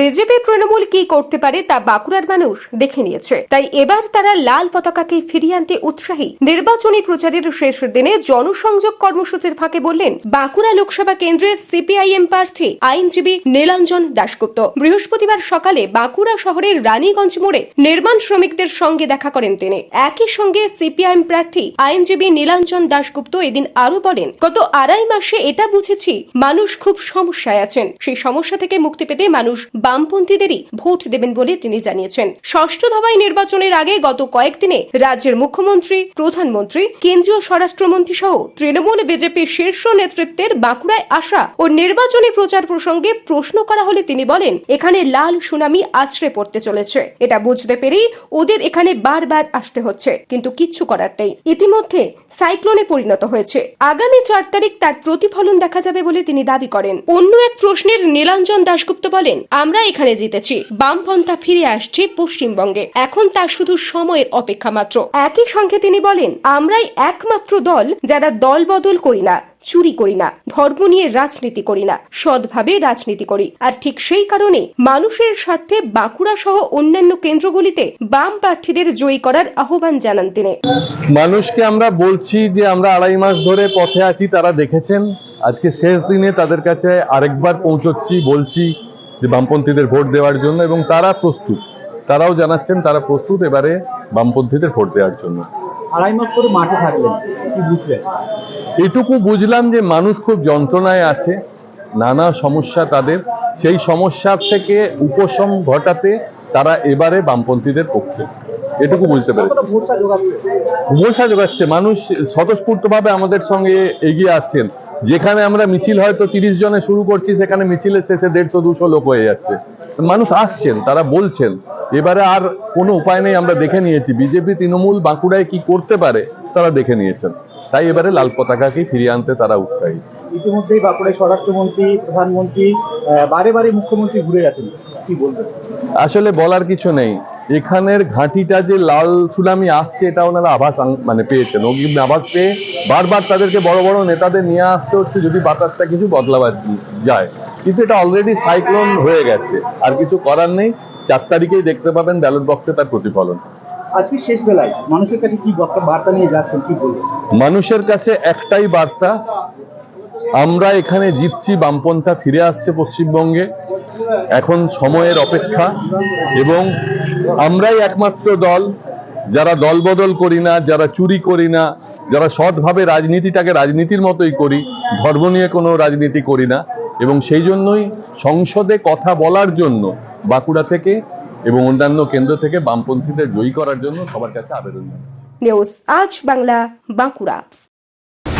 BJP Trinamool কি করতে পারে তা বাঁকুড়ার মানুষ দেখে নিয়েছে। তাই এবার তারা লাল পতাকাকে ফিরিয়ে আনতে উৎসাহী। নির্বাচনী প্রচারের শেষ দিনে জনসংযোগ কর্মসূচির ফাঁকে বললেন, বাঁকুড়া লোকসভা কেন্দ্রের সিপিআইএম প্রার্থী আইনজীবী নীলাঞ্জন দাশগুপ্ত। বৃহস্পতিবার সকালে বাঁকুড়া শহরের রানীগঞ্জ মোড়ে নির্মাণ শ্রমিকদের সঙ্গে দেখা করেন তিনি। একই সঙ্গে সিপিআইএম প্রার্থী আইনজীবী নীলাঞ্জন দাশগুপ্ত এদিন আরও বলেন, গত আড়াই মাসে এটা বুঝেছি, মানুষ খুব সমস্যায় আছেন। সেই সমস্যা থেকে মুক্তি পেতে মানুষ বামপন্থীদেরই ভোট দেবেন বলে তিনি জানিয়েছেন। ষষ্ঠ ধাবায় নির্বাচনের আগে গত কয়েকদিনে রাজ্যের মুখ্যমন্ত্রী, প্রধানমন্ত্রী, কেন্দ্রীয় স্বরাষ্ট্রমন্ত্রী সহ তৃণমূল বিজেপির শীর্ষ নেতৃত্বের বাঁকুড়ায় আসা ও নির্বাচনী প্রচার প্রসঙ্গে প্রশ্ন করা হলে তিনি বলেন, এখানে লাল সুনামি আছড়ে পড়তে চলেছে। এটা বুঝতে পেরেই ওদের এখানে বারবার আসতে হচ্ছে, কিন্তু কিচ্ছু করার নেই। ইতিমধ্যে সাইক্লোনে পরিণত হয়েছে। আগামী চার তারিখ তার প্রতিফলন দেখা যাবে বলে তিনি দাবি করেন। অন্য এক প্রশ্নের নীলাঞ্জন দাশগুপ্ত বলেন, আমরা এখানে জিতেছি। বামপন্থা ফিরে আসছে পশ্চিমবঙ্গে। এখন তা শুধু সময়ের অপেক্ষা মাত্র। একই সঙ্গে তিনি বলেন, আমরাই একমাত্র দল যারা দল বদল করি না, চুরি করি না, ধর্ম নিয়ে রাজনীতি করি না, সৎভাবে রাজনীতি করি। আর ঠিক সেই কারণে মানুষের স্বার্থে বাঁকুড়া সহ অন্যান্য কেন্দ্রগুলিতে বাম প্রার্থীদের জয়ী করার আহ্বান জানান তিনি। মানুষকে আমরা বলছি যে আমরা আড়াই মাস ধরে পথে আছি, তারা দেখেছেন। আজকে শেষ দিনে তাদের কাছে আরেকবার পৌঁছচ্ছি, বলছি যে বামপন্থীদের ভোট দেওয়ার জন্য এবং তারা প্রস্তুত। তারাও জানাচ্ছেন তারা প্রস্তুত এবারে বামপন্থীদের ভোট দেওয়ার জন্য। আড়াই মাস করে মাঠে থাকলেন কি বুঝলেন? এটুকু বুঝলাম যে মানুষ খুব যন্ত্রণায় আছে নানা সমস্যা তাদের সেই সমস্যার থেকে উপশম ঘটাতে তারা এবারে বামপন্থীদের পক্ষে। এটুকু বুঝতে পেরেছি। ভরসা যোগাচ্ছে ভরসা যোগাচ্ছে মানুষ স্বতঃস্ফূর্তভাবে আমাদের সঙ্গে এগিয়ে আসছেন। যেখানে আমরা মিছিল হয়তো তিরিশ জনে শুরু করছি সেখানে মিছিলের শেষে দেড়শো দুশো লোক হয়ে যাচ্ছে। মানুষ আসছেন তারা বলছেন। এবারে আর কোনো উপায় নেই আমরা দেখে নিয়েছি। বিজেপি তৃণমূল বাঁকুড়ায় কি করতে পারে তারা দেখে নিয়েছেন। তাই এবারে লাল পতাকাকেই ফিরিয়ে আনতে তারা উৎসাহী। ইতিমধ্যেই বাঁকুড়ায় স্বরাষ্ট্রমন্ত্রী প্রধানমন্ত্রী বারে বারে মুখ্যমন্ত্রী ঘুরে গেছেন। কি বলবেন? আসলে বলার কিছু নেই। এখানের ঘাঁটিটা যে লাল সুনামি আসছে এটা ওনারা আভাস মানে পেয়েছেন। অগ্রিম আভাস পেয়ে বারবার তাদেরকে বড় বড় নেতাদের নিয়ে আসতে হচ্ছে যদি বাতাসটা কিছু বদলাবার যায়। কিন্তু এটা অলরেডি সাইক্লোন হয়ে গেছে। আর কিছু করার নেই। চার তারিখেই দেখতে পাবেন ব্যালট বক্সে তার প্রতিফলন। আজকে শেষ বেলায় মানুষের কাছে কি বার্তা- বার্তা নিয়ে যাচ্ছেন কি বলবেন? মানুষের কাছে একটাই বার্তা আমরা এখানে জিতছি বামপন্থা ফিরে আসছে পশ্চিমবঙ্গে। এখন সময়ের অপেক্ষা এবং আমরাই একমাত্র দল। যারা দলবদল করি না, যারা চুরি করি না, যারা সৎভাবে রাজনীতিটাকে রাজনীতির মতোই করি, ধর্ম নিয়ে কোনো রাজনীতি করি না। এবং সেই জন্যই সংসদে কথা বলার জন্য বাঁকুড়া থেকে এবং অন্যান্য কেন্দ্র থেকে বামপন্থীদের জয়ী করার জন্য সবার কাছে আবেদন জানাচ্ছি। নিউজ আজ বাংলা, বাঁকুড়া।